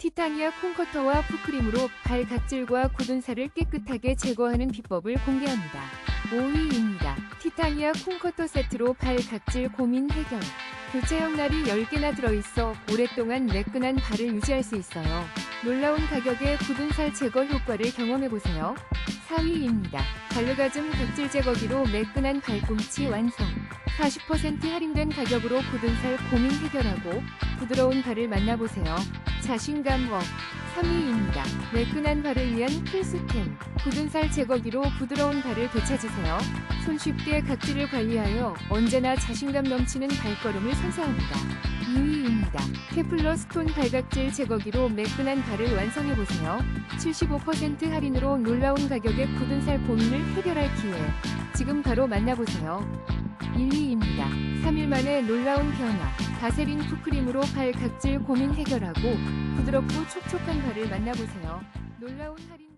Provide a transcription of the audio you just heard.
티타니아 콩커터와 푸크림으로 발 각질과 굳은 살을 깨끗하게 제거하는 비법을 공개합니다. 5위입니다. 티타니아 콩커터 세트로 발 각질 고민 해결. 교체형 날이 10개나 들어있어 오랫동안 매끈한 발을 유지할 수 있어요. 놀라운 가격에 굳은 살 제거 효과를 경험해보세요. 4위입니다. 반려가즘 각질 제거기로 매끈한 발꿈치 완성. 40% 할인된 가격으로 굳은 살 고민 해결하고 부드러운 발을 만나보세요. 자신감 업 3위입니다. 매끈한 발을 위한 필수템. 굳은 살 제거기로 부드러운 발을 되찾으세요. 손쉽게 각질을 관리하여 언제나 자신감 넘치는 발걸음을 선사합니다. 2위입니다. 케플러 스톤 발각질 제거기로 매끈한 발을 완성해보세요. 75% 할인으로 놀라운 가격에 굳은 살 고민을 해결할 기회. 지금 바로 만나보세요. 1위입니다. 3일 만에 놀라운 변화. 바세린 푸크림으로 발 각질 고민 해결하고 부드럽고 촉촉한 발을 만나보세요. 놀라운 할인